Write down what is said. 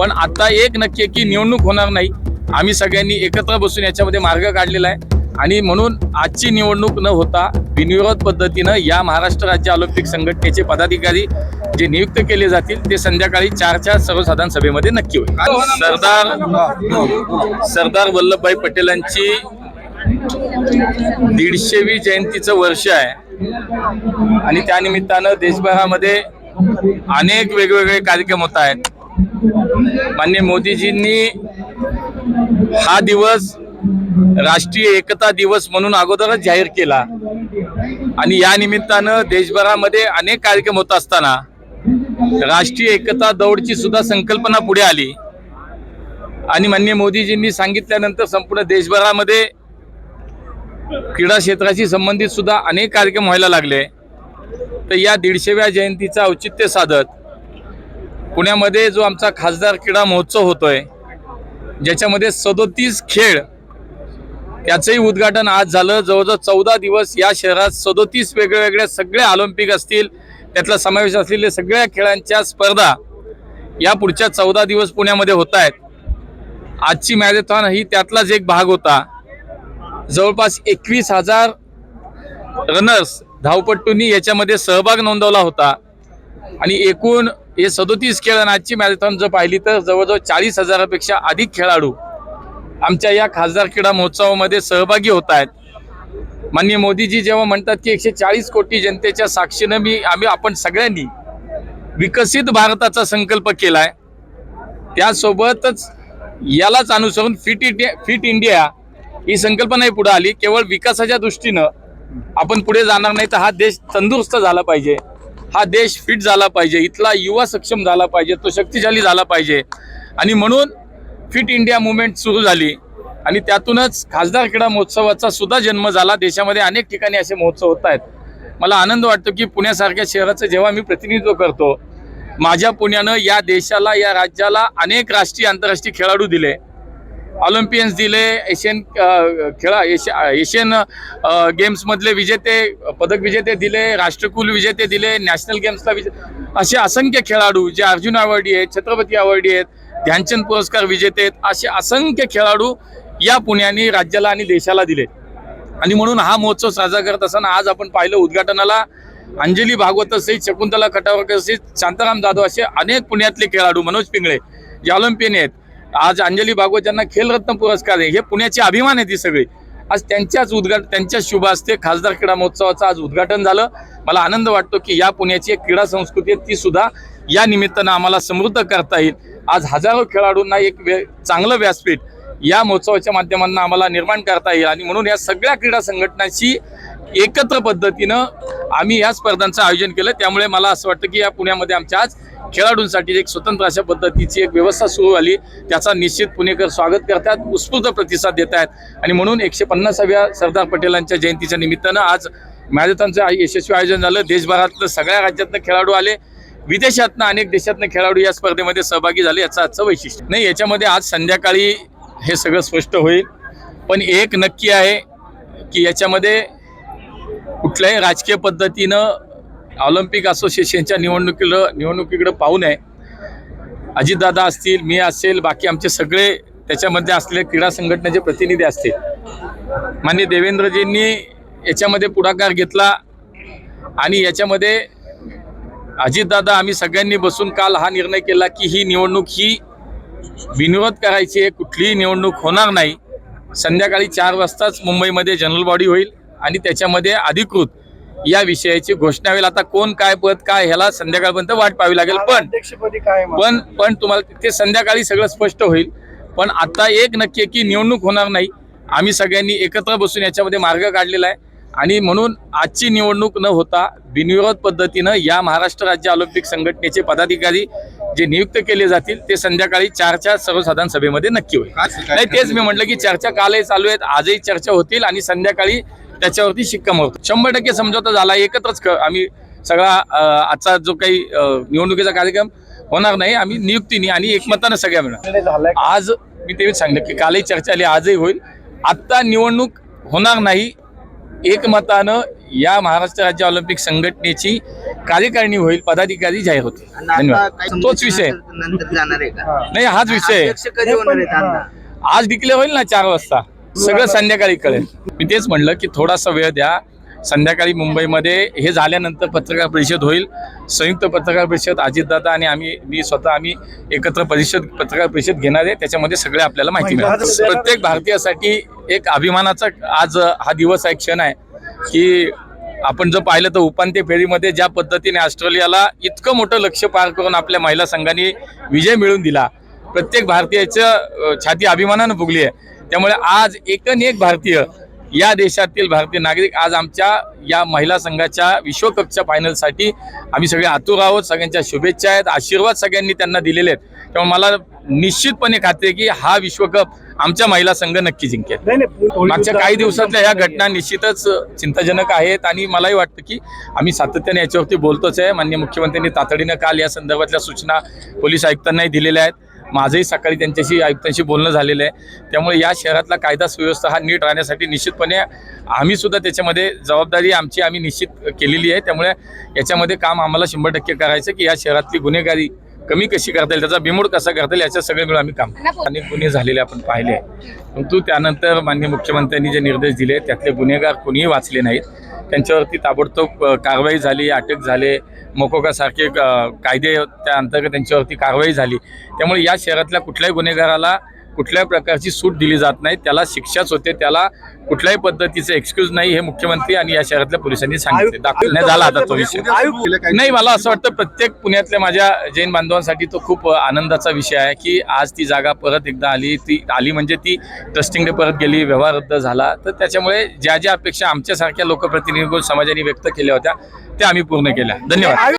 पण आता एक नक्की की निवडणूक होणार नाही. आम्ही सगळ्यांनी एकत्र बसून याच्यामध्ये मार्ग काढलेला आहे. आणि म्हणून आजची निवडणूक न होता बिनविरोध पद्धतीनं या महाराष्ट्र राज्य ऑलिम्पिक संघटनेचे पदाधिकारी जे नियुक्त केले जातील ते संध्याकाळी चारच्या सर्वसाधारण सभेमध्ये नक्की होईल. सरदार सरदार वल्लभभाई पटेलांची दीडशेवी जयंतीचं वर्ष आहे. आणि त्या निमित्तानं देशभरामध्ये अनेक वेगवेगळे कार्यक्रम होत आहेत. माननीय मोदीजींनी हा दिवस राष्ट्रीय एकता दिवस म्हणून अगोदरच जाहीर केला. आणि या निमित्तानं देशभरामध्ये अनेक कार्यक्रम होत असताना राष्ट्रीय एकता दौडची सुद्धा संकल्पना पुढे आली. आणि माननीय मोदीजींनी सांगितल्यानंतर संपूर्ण देशभरामध्ये क्रीडा क्षेत्राशी संबंधित सुद्धा अनेक कार्यक्रम व्हायला लागले. तर या दीडशेव्या जयंतीचा औचित्य साधत पुण्यामध्ये जो आमचा खासदार क्रीडा महोत्सव होतोय ज्याच्यामध्ये सदोतीस खेळ त्याचंही उद्घाटन आज झालं. जवळजवळ चौदा दिवस या शहरात सदोतीस वेगळ्या वेगळ्या सगळे ऑलिम्पिक असतील त्यातला समावेश असलेले सगळ्या खेळांच्या स्पर्धा या पुढच्या चौदा दिवस पुण्यामध्ये होत आहेत. आजची मॅरेथॉन ही त्यातलाच एक भाग होता. जवळपास एकवीस हजार रनर्स धावपट्टूंनी याच्यामध्ये सहभाग नोंदवला होता. आणि एकूण हे सदोतीस खेळ आणि आजची मॅरेथॉन जर पाहिली तर जवळजवळ चाळीस हजारापेक्षा अधिक खेळाडू आमच्या या खासदार क्रीडा महोत्सवामध्ये सहभागी होत आहेत. माननीय मोदीजी जेव्हा म्हणतात की एकशे चाळीस कोटी जनतेच्या साक्षीनं मी आम्ही आपण सगळ्यांनी विकसित भारताचा संकल्प केलाय. त्यासोबतच यालाच अनुसरून फिट इंडिया फिट इंडिया ही संकल्पनाही पुढे आली. केवळ विकासाच्या दृष्टीनं आपण पुढे जाणार नाही तर हा देश तंदुरुस्त झाला पाहिजे. हा देश फिट झाला पाहिजे इथला युवा सक्षम झाला पाहिजे तो शक्तिशाली झाला पाहिजे. आणि म्हणून फिट इंडिया मुवमेंट सुरू झाली. आणि त्यातूनच खासदार क्रीडा महोत्सवाचा सुद्धा जन्म झाला. देशामध्ये अनेक ठिकाणी असे महोत्सव होत आहेत. मला आनंद वाटतो की पुण्यासारख्या शहराचं जेव्हा मी प्रतिनिधित्व करतो माझ्या पुण्यानं या देशाला या राज्याला अनेक राष्ट्रीय आंतरराष्ट्रीय खेळाडू दिले. ऑलिम्पियन्स दिले एशियन खेळा एशिया एशियन गेम्समधले विजेते पदक विजेते दिले राष्ट्रकुल विजेते दिले नॅशनल गेम्सला विजे असे असंख्य खेळाडू जे अर्जुन अवॉर्डी आहेत छत्रपती अवॉर्डी आहेत ध्यानचंद पुरस्कार विजेते आहेत असे असंख्य खेळाडू या पुण्याने राज्याला आणि देशाला दिले. आणि म्हणून हा महोत्सव साजरा करत असताना आज आपण पाहिलं उद्घाटनाला अंजली भागवत सहित शकुंतला खटावरकर सहित शांताराम जाधव असे अनेक पुण्यातले खेळाडू मनोज पिंगळे जे ऑलिम्पियन आहेत आज अंजली भागवत यांना खेलरत्न पुरस्कार आहे. हे पुण्याची अभिमान आहे ती सगळी. आज त्यांच्याच उद्घाटन त्यांच्याच शुभ असते खासदार क्रीडा महोत्सवाचं आज उद्घाटन झालं. मला आनंद वाटतो की या पुण्याची एक क्रीडा संस्कृती आहे ती सुद्धा या निमित्तानं आम्हाला समृद्ध करता येईल. आज हजारो खेळाडूंना एक वे चांगलं व्यासपीठ या महोत्सवाच्या माध्यमातून आम्हाला निर्माण करता येईल. आणि म्हणून या सगळ्या क्रीडा संघटनांशी एकत्र पद्धतीनं आम्ही या स्पर्धांचं आयोजन केलं. त्यामुळे मला असं वाटतं की या पुण्यामध्ये आमच्या आज खेळाडूंसाठी एक स्वतंत्र अशा पद्धतीची एक व्यवस्था सुरू झाली. त्याचा निश्चित पुणेकर स्वागत करतात उत्स्फूर्त प्रतिसाद देत आहेत आणि म्हणून एकशे पन्नासाव्या सरदार पटेलांच्या जयंतीच्या निमित्तानं आज मॅरेथॉनचं यशस्वी आयोजन झालं. देशभरातलं सगळ्या राज्यातनं खेळाडू आले. विदेशातनं अनेक देशातनं खेळाडू या स्पर्धेमध्ये सहभागी झाले. याचं आजचं वैशिष्ट्य. नाही याच्यामध्ये आज संध्याकाळी हे सगळं स्पष्ट होईल. पण एक नक्की आहे की याच्यामध्ये कुठल्याही राजकीय पद्धतीनं ऑलिम्पिक असोसिएशनच्या निवडणुकीला निवडणुकीकडं पाहू नये. अजितदादा असतील मी असेल बाकी आमचे सगळे त्याच्यामध्ये असलेले क्रीडा संघटनेचे प्रतिनिधी असतील. माननीय देवेंद्रजींनी याच्यामध्ये पुढाकार घेतला आणि याच्यामध्ये अजितदादा आम्ही सगळ्यांनी बसून काल हा निर्णय केला की ही निवडणूक ही बिनविरोध करायची आहे कुठलीही निवडणूक होणार नाही. संध्याकाळी चार वाजताच मुंबईमध्ये जनरल बॉडी होईल. आणि त्याच्यामध्ये अधिकृत या विषयाची घोषणा होईल. आता कोण काय पद काय ह्याला संध्याकाळपर्यंत वाट पाहावी लागेल. पण अध्यक्षपदी काय मत? पण पण तुम्हाला ते संध्याकाळी सगळं स्पष्ट होईल. पण आता एक नक्की आहे की निवडणूक होणार नाही. आम्ही सगळ्यांनी एकत्र बसून याच्यामध्ये मार्ग काढलेला आहे. आणि म्हणून आजची निवडणूक न होता बिनविरोध पद्धतीनं या महाराष्ट्र राज्य ऑलिम्पिक संघटनेचे पदाधिकारी जे नियुक्त केले जातील ते संध्याकाळी चारच्या सर्वसाधारण सभेमध्ये नक्की होईल. नाही तेच मी म्हटलं की चर्चा कालही चालू आहेत आजही चर्चा होतील आणि संध्याकाळी त्याच्यावरती शिक्कामोर्तब शंभर टक्के समझोता झाला. एकत्रच क- आम्ही सगळा आजचा जो काही निवडणुकीचा कार्यक्रम होणार नाही. आम्ही नियुक्तीने आणि एकमतानं सगळ्या मिळणार? आज मी तेच सांगितलं की कालही चर्चा आली आजही होईल. आत्ता निवडणूक होणार नाही. एकमतानं या महाराष्ट्र राज्य ऑलिम्पिक संघटनेची कार्यकारिणी होईल पदाधिकारी जाहीर आता धन्यवाद. तोच विषय नाही हाच विषय आज डिक्लेअर होईल ना चार वाजता? सगळं संध्याकाळी कळेल. मी तेच म्हणलं की थोडासा वेळ द्या. संध्याकाळी मुंबईमध्ये हे झाल्यानंतर पत्रकार परिषद होईल. संयुक्त पत्रकार परिषद अजितदादा आणि आम्ही मी स्वतः आम्ही एकत्र परिषद पत्रकार परिषद घेणार आहे. त्याच्यामध्ये सगळे आपल्याला माहिती मिळेल. प्रत्येक भारतीयासाठी एक अभिमानाचा आज हा दिवस आहे क्षण आहे की आपण जर पाहिलं तर उपांत्य फेरीमध्ये ज्या पद्धतीने ऑस्ट्रेलियाला इतकं मोठं लक्ष पार करून आपल्या महिला संघाने विजय मिळवून दिला. प्रत्येक भारतीयाचं छाती अभिमानानं फुगली आहे. त्यामुळे आज एकन एक भारतीय या देशातील भारतीय नागरिक आज आमच्या या महिला संघाच्या विश्वकपच्या फायनलसाठी आम्ही सगळे आतुर आहोत सगळ्यांच्या शुभेच्छा आहेत आशीर्वाद सगळ्यांनी त्यांना दिलेले आहेत. त्यामुळे मला निश्चितपणे खात्री आहे की हा विश्वकप आमच्या महिला संघ नक्की जिंकेल. मागच्या काही दिवसातल्या ह्या घटना निश्चितच चिंताजनक आहेत आणि मलाही वाटतं की आम्ही सातत्याने याच्यावरती बोलतोच आहे. माननीय मुख्यमंत्र्यांनी तातडीनं काल या संदर्भातल्या सूचना पोलीस आयुक्तांनाही दिलेल्या आहेत. माझंही सकाळी त्यांच्याशी आयुक्तांशी बोलणं झालेलं आहे. त्यामुळे या शहरातला कायदा सुव्यवस्था हा नीट राहण्यासाठी निश्चितपणे आम्ही सुद्धा त्याच्यामध्ये जबाबदारी आमची आम्ही निश्चित केलेली आहे. त्यामुळे याच्यामध्ये काम आम्हाला शंभर टक्के करायचं की या शहरातली गुन्हेगारी कमी कशी करता येईल त्याचा बिमोड कसा करता येईल याच्या सगळे मिळून आम्ही काम. अनेक गुन्हे झालेले आपण पाहिले. परंतु त्यानंतर माननीय मुख्यमंत्र्यांनी जे निर्देश दिले त्यातले गुन्हेगार कोणीही वाचले नाहीत. त्यांच्यावरती ताबडतोब कारवाई झाली अटक झाले मोकोकासारखे कायदे त्या अंतर्गत त्यांच्यावरती कारवाई झाली. त्यामुळे या शहरातल्या कुठल्याही गुन्हेगाराला कुठल्याही प्रकारची सूट दिली जात नाही त्याला शिक्षाच होते त्याला कुठल्याही पद्धतीचं एक्सक्यूज नाही हे मुख्यमंत्री आणि या शहरातल्या पोलिसांनी सांगितले. दाखल नाही झाला आता तो विषय. नाही मला असं वाटतं प्रत्येक पुण्यातल्या माझ्या जैन बांधवांसाठी तो खूप आनंदाचा विषय आहे की आज ती जागा परत एकदा आली ती आली म्हणजे ती ट्रस्टिंगने परत गेली व्यवहार रद्द झाला. तर त्याच्यामुळे ज्या ज्या अपेक्षा आमच्यासारख्या लोकप्रतिनिधी समाजाने व्यक्त केल्या होत्या त्या आम्ही पूर्ण केल्या. धन्यवाद.